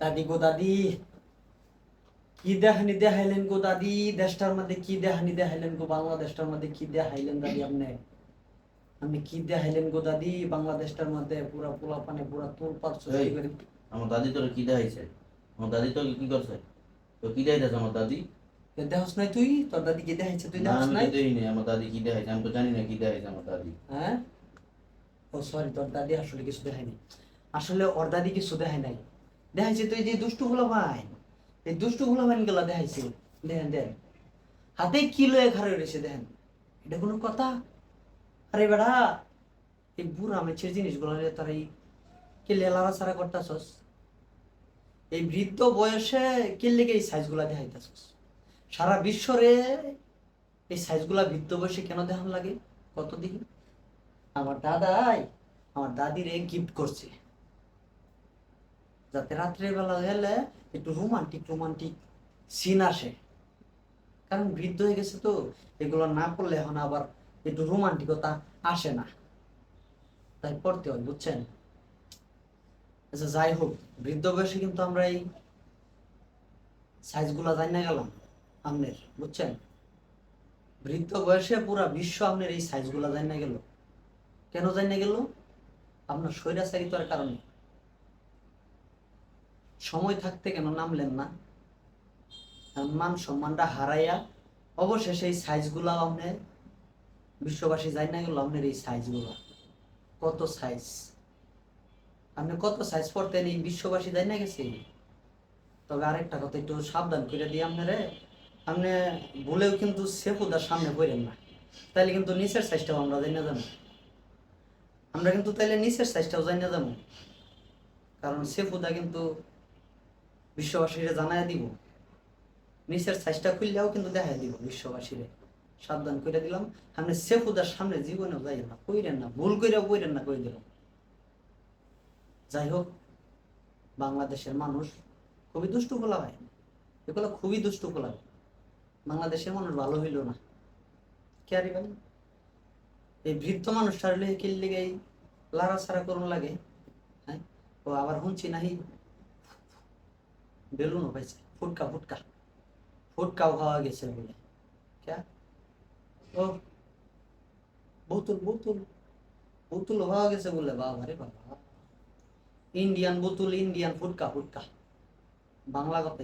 দাদি গো দাদি কি দেখানি দেখাইলেন গো দাদি দেশটার মধ্যে কি দেখানি দেখাইলেন গো? বাংলাদেশটার মধ্যে কি দেখাইলেন দাদি আপনি? আপনি কি দেখাইলেন গো দাদি বাংলাদেশটার মধ্যে পুরা পোলা পানে পুরা তোর। করে। আমার দাদি তোর কি দেখাইছে? আমার দাদি তোকে কি করছে? তো কি দেখাইছে আমার দাদি? দেহস নাই তুই? তোর দাদি কি দেখাইছে? তুই আমি নাই? তো দেখিনি আমার দাদি কি দেখাইছে? আমি তো জানি না কি দেখাইছে আমার দাদি। হ্যাঁ? ও সরি তোর দাদি আসলে কিছু দেখায়নি। আসলে ওর দাদি কিছু দেখায় নাই। দেখাইছে তুই যে দুষ্টু ভাই। এই দুষ্টু ভাই গুলা দেখাইছে। দেখেন দেখেন। হাতে কি লয়ে ঘরে রয়েছে, দেখেন। এটা কোনো কথা? আরে বেড়া, এই বুড়া মেছের জিনিসগুলো তারা এই কে লেলারা সারা করতেছস? এই বৃদ্ধ বয়সে কে লেগে এই সাইজগুলা দেখাইতেছস? সারা বিশ্বরে এই সাইজগুলা বৃদ্ধ বয়সে কেন দেখান লাগে? কত দিকে আমার দাদাই, আমার দাদির গিফট করছে। যাতে রাত্রে বেলা গেলে একটু রোমান্টিক রোমান্টিক সিন আসে। কারণ বৃদ্ধ হয়ে গেছে তো, এগুলো না করলে এখন আবার একটু রোমান্টিকতা আসে না। তাই পড়তে হয়, বুঝছেন? আচ্ছা যাই হোক, বৃদ্ধ বয়সে কিন্তু আমরা এই সাইজগুলা জানি না গেলাম আমনের বুঝছেন? বৃদ্ধ বয়সে পুরা বিশ্ব আমনের এই সাইজগুলা জানি না গেল। কেন জানি না গেল? আপনার স্বৈরাচারিতার কারণে। সময় থাকতে কেন নামলেন না? মান সম্মানটা হারাইয়া অবশেষে এই সাইজগুলা আপনি বিশ্ববাসী যাই না গেল আপনার এই সাইজগুলা। কত সাইজ? আপনি কত সাইজ পড়তেন এই বিশ্ববাসী যাই না গেছে তবে আরেকটা কথা একটু সাবধান করে দিই আপনারে, আপনি ভুলেও কিন্তু সেফুদার সামনে পড়েন না। তাইলে কিন্তু নিচের সাইজটাও আমরা জানি না জানো? আমরা কিন্তু তাইলে নিচের সাইজটাও জানি না যাব কারণ সেফুদা কিন্তু বিশ্ববাসীরে জানাই দিব। নিচের সাইজটা খুললেও কিন্তু দেখাই দিব বিশ্ববাসীরে। সাবধান করে দিলাম আপনি সেফুদার সামনে জীবনেও যাই না। কইরেন না, ভুল কইরেও কইরেন না, কই দিলাম। যাই হোক বাংলাদেশের মানুষ খুবই দুষ্টু খোলা হয়। এগুলো খুবই দুষ্টু খোলা বাংলাদেশের মানুষ ভালো হইল না। কে আরে ভাই এই বৃদ্ধ মানুষ লয়ে কিনলে লারা সারা করুন লাগে। হ্যাঁ? ও আবার শুনছি নাহি? বেলুনও পাইছে ফুটকা ফুটকা। ফুটকাও খাওয়া গেছে বলে। ক্যা ও, বোতল বোতল। বোতল হওয়া গেছে বলে, বাবা রে বাবা। ইন্ডিয়ান বোতল, ইন্ডিয়ান ফুটকা ফুটকা। বাংলা কথা